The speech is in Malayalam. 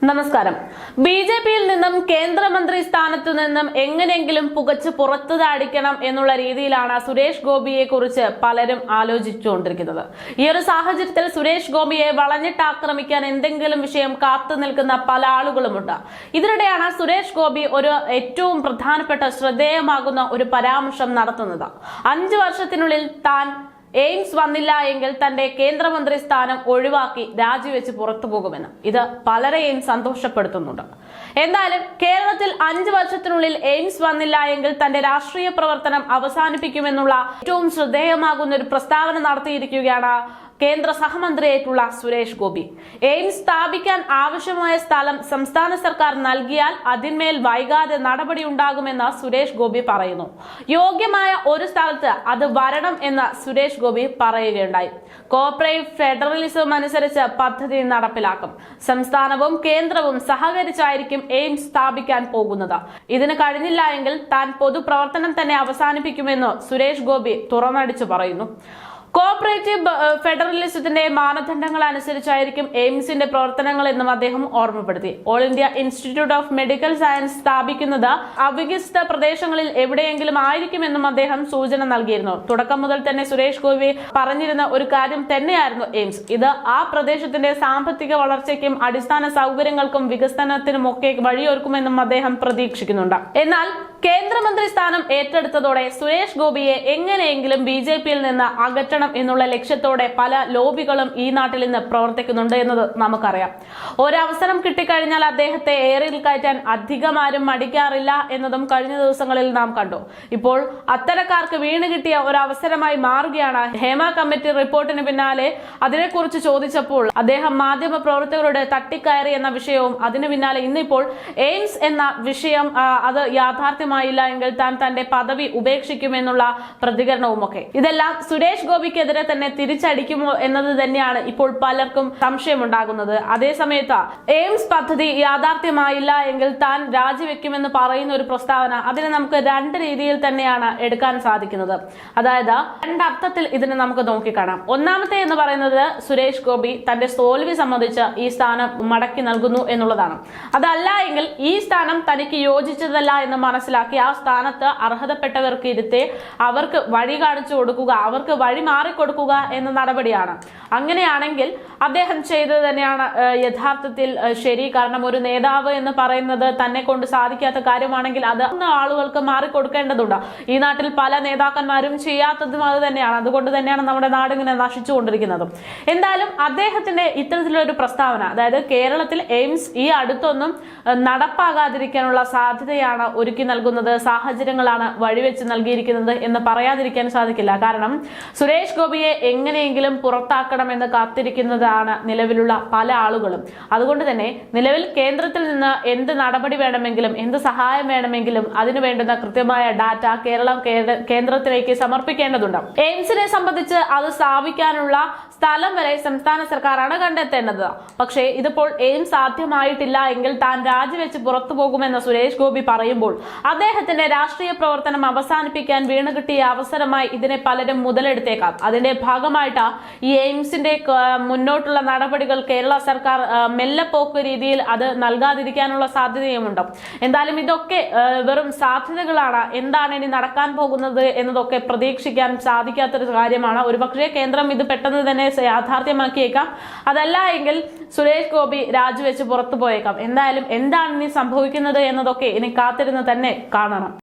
നമസ്കാരം. ബി ജെ പിയിൽ നിന്നും കേന്ദ്രമന്ത്രി സ്ഥാനത്തു നിന്നും എങ്ങനെയെങ്കിലും പുകച്ച് പുറത്തു താടിക്കണം എന്നുള്ള രീതിയിലാണ് സുരേഷ് ഗോപിയെ കുറിച്ച് പലരും ആലോചിച്ചുകൊണ്ടിരിക്കുന്നത്. ഈ ഒരു സാഹചര്യത്തിൽ സുരേഷ് ഗോപിയെ വളഞ്ഞിട്ട് ആക്രമിക്കാൻ എന്തെങ്കിലും വിഷയം കാത്തു നിൽക്കുന്ന പല ആളുകളുമുണ്ട്. ഇതിനിടെയാണ് സുരേഷ് ഗോപി ഒരു ഏറ്റവും പ്രധാനപ്പെട്ട ശ്രദ്ധേയമാകുന്ന ഒരു പരാമർശം നടത്തുന്നത്. അഞ്ചു വർഷത്തിനുള്ളിൽ താൻ എയിംസ് വന്നില്ല എങ്കിൽ തന്റെ കേന്ദ്രമന്ത്രി സ്ഥാനം ഒഴിവാക്കി രാജിവെച്ച് പുറത്തു പോകുമെന്ന് ഇത് പലരെയും സന്തോഷപ്പെടുത്തുന്നുണ്ട്. എന്തായാലും കേരളത്തിൽ അഞ്ചു വർഷത്തിനുള്ളിൽ എയിംസ് വന്നില്ല എങ്കിൽ തന്റെ രാഷ്ട്രീയ പ്രവർത്തനം അവസാനിപ്പിക്കുമെന്നുള്ള ഏറ്റവും ശ്രദ്ധേയമാകുന്ന ഒരു പ്രസ്താവന നടത്തിയിരിക്കുകയാണ് കേന്ദ്ര സഹമന്ത്രിയായിട്ടുള്ള സുരേഷ് ഗോപി. എയിംസ് സ്ഥാപിക്കാൻ ആവശ്യമായ സ്ഥലം സംസ്ഥാന സർക്കാർ നൽകിയാൽ അതിന്മേൽ വൈകാതെ നടപടി ഉണ്ടാകുമെന്ന് സുരേഷ് ഗോപി പറയുന്നു. യോഗ്യമായ ഒരു സ്ഥലത്ത് അത് വരണം എന്ന് സുരേഷ് ഗോപി പറയുകയുണ്ടായി. കോപ്പറേറ്റ് ഫെഡറലിസം അനുസരിച്ച് പദ്ധതി നടപ്പിലാക്കും. സംസ്ഥാനവും കേന്ദ്രവും സഹകരിച്ചായിരിക്കും എയിംസ് സ്ഥാപിക്കാൻ പോകുന്നത്. ഇതിന് കഴിഞ്ഞില്ല എങ്കിൽ താൻ പൊതുപ്രവർത്തനം തന്നെ അവസാനിപ്പിക്കുമെന്ന് സുരേഷ് ഗോപി തുറന്നടിച്ചു പറയുന്നു. കോഓപ്പറേറ്റീവ് ഏഹ്, ഫെഡറലിസത്തിന്റെ മാനദണ്ഡങ്ങൾ അനുസരിച്ചായിരിക്കും എയിംസിന്റെ പ്രവർത്തനങ്ങൾ എന്നും അദ്ദേഹം ഓർമ്മപ്പെടുത്തി. All India institute of medical science സ്ഥാപിക്കുന്നത് അവികസിത പ്രദേശങ്ങളിൽ എവിടെയെങ്കിലും ആയിരിക്കും എന്നും അദ്ദേഹം സൂചന നൽകിയിരുന്നു. തുടക്കം മുതൽ തന്നെ സുരേഷ് ഗോപി പറഞ്ഞിരുന്ന ഒരു കാര്യം തന്നെയായിരുന്നു എയിംസ്. ഇത് ആ പ്രദേശത്തിന്റെ സാമ്പത്തിക വളർച്ചയ്ക്കും അടിസ്ഥാന സൗകര്യങ്ങൾക്കും വികസനത്തിനുമൊക്കെ വഴിയൊരുക്കുമെന്നും അദ്ദേഹം പ്രതീക്ഷിക്കുന്നുണ്ട്. എന്നാൽ കേന്ദ്രമന്ത്രി സ്ഥാനം ഏറ്റെടുത്തതോടെ സുരേഷ് ഗോപിയെ എങ്ങനെയെങ്കിലും ബി നിന്ന് അകറ്റണം എന്നുള്ള ലക്ഷ്യത്തോടെ പല ലോബികളും ഈ നാട്ടിൽ നിന്ന് പ്രവർത്തിക്കുന്നുണ്ട് എന്നത് നമുക്കറിയാം. ഒരവസരം കിട്ടിക്കഴിഞ്ഞാൽ അദ്ദേഹത്തെ ഏറിൽ കയറ്റാൻ അധികം ആരും മടിക്കാറില്ല എന്നതും കഴിഞ്ഞ ദിവസങ്ങളിൽ നാം കണ്ടു. ഇപ്പോൾ അത്തരക്കാർക്ക് വീണ് കിട്ടിയ ഒരു അവസരമായി മാറുകയാണ് ഹേമ കമ്മിറ്റി റിപ്പോർട്ടിന് പിന്നാലെ. അതിനെക്കുറിച്ച് ചോദിച്ചപ്പോൾ അദ്ദേഹം മാധ്യമ പ്രവർത്തകരുടെ തട്ടിക്കയറി എന്ന വിഷയവും അതിന് പിന്നാലെ ഇന്നിപ്പോൾ എയിംസ് എന്ന വിഷയം അത് യാഥാർത്ഥ്യമായില്ല എങ്കിൽ താൻ തന്റെ പദവി ഉപേക്ഷിക്കുമെന്നുള്ള പ്രതികരണവുമൊക്കെ. ഇതെല്ലാം സുരേഷ് ഗോപിക്കെതിരെ തന്നെ തിരിച്ചടിക്കുമോ എന്നത് തന്നെയാണ് ഇപ്പോൾ പലർക്കും സംശയമുണ്ടാകുന്നത്. അതേസമയത്ത് എയിംസ് പദ്ധതി യാഥാർത്ഥ്യമായില്ല എങ്കിൽ താൻ രാജിവെക്കുമെന്ന് പറയുന്ന ഒരു പ്രസ്താവന അതിനെ നമുക്ക് രണ്ട് രീതിയിൽ തന്നെയാണ് എടുക്കാൻ സാധിക്കുന്നത്. അതായത് രണ്ടർത്ഥത്തിൽ ഇതിനെ നമുക്ക് നോക്കിക്കാണാം. ഒന്നാമത്തെ എന്ന് പറയുന്നത് സുരേഷ് ഗോപി തന്റെ തോൽവി സംബന്ധിച്ച് ഈ സ്ഥാനം മടക്കി നൽകുന്നു എന്നുള്ളതാണ്. അതല്ല എങ്കിൽ ഈ സ്ഥാനം തനിക്ക് യോജിച്ചതല്ല എന്ന് മനസ്സിലാക്കി ആ സ്ഥാനത്ത് അർഹതപ്പെട്ടവർക്ക് ഇരുത്തി അവർക്ക് വഴി കാണിച്ചു കൊടുക്കുക അവർക്ക് വഴി മാറിക്കൊടുക്കുക എന്ന നടപടിയാണ്. അങ്ങനെയാണെങ്കിൽ അദ്ദേഹം ചെയ്തത് തന്നെയാണ് യഥാർത്ഥത്തിൽ ശരി. കാരണം ഒരു നേതാവ് എന്ന് പറയുന്നത് തന്നെ കൊണ്ട് സാധിക്കാത്ത കാര്യമാണെങ്കിൽ അത് ആളുകൾക്ക് മാറിക്കൊടുക്കേണ്ടതുണ്ട്. ഈ നാട്ടിൽ പല നേതാക്കന്മാരും ചെയ്യാത്തതും അത് തന്നെയാണ്. അതുകൊണ്ട് തന്നെയാണ് നമ്മുടെ നാട് ഇങ്ങനെ നശിച്ചുകൊണ്ടിരിക്കുന്നതും. എന്തായാലും അദ്ദേഹത്തിന്റെ ഇത്തരത്തിലുള്ള ഒരു പ്രസ്താവന അതായത് കേരളത്തിൽ എയിംസ് ഈ അടുത്തൊന്നും നടപ്പാകാതിരിക്കാനുള്ള സാധ്യതയാണ് ഒരുക്കി നൽകുന്നത് സാഹചര്യങ്ങളാണ് വഴിവെച്ച് നൽകിയിരിക്കുന്നത് എന്ന് പറയാതിരിക്കാൻ സാധിക്കില്ല. കാരണം സുരേഷ് ഗോപിയെ എങ്ങനെയെങ്കിലും പുറത്താക്കണമെന്ന് കാത്തിരിക്കുന്നതാണ് നിലവിലുള്ള പല ആളുകളും. അതുകൊണ്ട് തന്നെ നിലവിൽ കേന്ദ്രത്തിൽ നിന്ന് എന്ത് നടപടി വേണമെങ്കിലും എന്ത് സഹായം വേണമെങ്കിലും അതിനു വേണ്ടുന്ന കൃത്യമായ ഡാറ്റ കേരളം കേന്ദ്രത്തിലേക്ക് സമർപ്പിക്കേണ്ടതുണ്ട്. എയിംസിനെ സംബന്ധിച്ച് അത് സ്ഥാപിക്കാനുള്ള സ്ഥലം വരെ സംസ്ഥാന സർക്കാരാണ് കണ്ടെത്തേണ്ടത്. പക്ഷേ ഇതിപ്പോൾ എയിംസ് സാധ്യമായിട്ടില്ല എങ്കിൽ താൻ രാജിവെച്ച് പുറത്തു പോകുമെന്ന് സുരേഷ് ഗോപി പറയുമ്പോൾ അദ്ദേഹത്തിന്റെ രാഷ്ട്രീയ പ്രവർത്തനം അവസാനിപ്പിക്കാൻ വീണ് കിട്ടിയ അവസരമായി ഇതിനെ പലരും മുതലെടുത്തേക്കാം. അതിന്റെ ഭാഗമായിട്ട് ഈ എയിംസിന്റെ ക- മുന്നോട്ടുള്ള നടപടികൾ കേരള സർക്കാർ മെല്ലപ്പോക്ക് രീതിയിൽ അത് നൽകാതിരിക്കാനുള്ള സാധ്യതയുമുണ്ട്. എന്തായാലും ഇതൊക്കെ വെറും സാധ്യതകളാണ്. എന്താണ് ഇനി നടക്കാൻ പോകുന്നത് എന്നതൊക്കെ പ്രതീക്ഷിക്കാൻ സാധിക്കാത്തൊരു കാര്യമാണ്. ഒരുപക്ഷെ കേന്ദ്രം ഇത് പെട്ടെന്ന് തന്നെ യാഥാർത്ഥ്യമാക്കിയേക്കാം. അതല്ല എങ്കിൽ സുരേഷ് ഗോപി രാജിവെച്ച് പുറത്തു പോയേക്കാം എന്തായാലും എന്താണ് ഇനി സംഭവിക്കുന്നത് എന്നതൊക്കെ ഇനി കാത്തിരുന്ന് തന്നെ കാണണം.